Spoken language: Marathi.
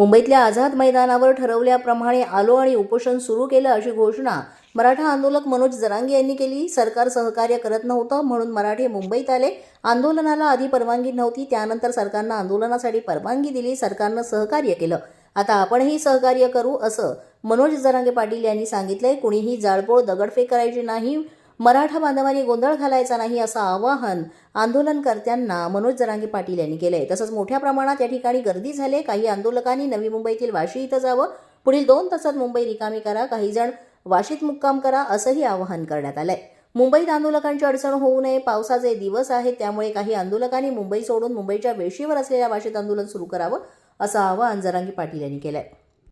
मुंबईतल्या आझाद मैदानावर ठरवल्याप्रमाणे आलो आणि उपोषण सुरू केलं अशी घोषणा मराठा आंदोलक मनोज जरांगे यांनी केली. सरकार सहकार्य करत नव्हतं म्हणून मराठे मुंबईत आले. आंदोलनाला आधी परवानगी नव्हती. त्यानंतर सरकारनं आंदोलनासाठी परवानगी दिली. सरकारनं सहकार्य केलं. आता आपणही सहकार्य करू असं मनोज जरांगे पाटील यांनी सांगितलंय. कुणीही जाळपोळ दगडफेक करायची नाही. मराठा बांधवांनी गोंधळ घालायचा नाही असं आवाहन आंदोलनकर्त्यांना मनोज जरांगे पाटील यांनी केलंय. तसंच मोठ्या प्रमाणात या ठिकाणी गर्दी झाली. काही आंदोलकांनी नवी मुंबईतील वाशी इथं जावं पुढील दोन तासात मुंबई रिकामी करा काही जण वाशीत मुक्काम करा असंही आवाहन करण्यात आलंय. मुंबईत आंदोलकांची अडचण होऊ नये पावसाचे दिवस आहेत त्यामुळे काही आंदोलकांनी मुंबई सोडून मुंबईच्या वेशीवर असलेल्या वाशीत आंदोलन सुरू करावं असं आवाहन जरांगी पाटील यांनी केलंय.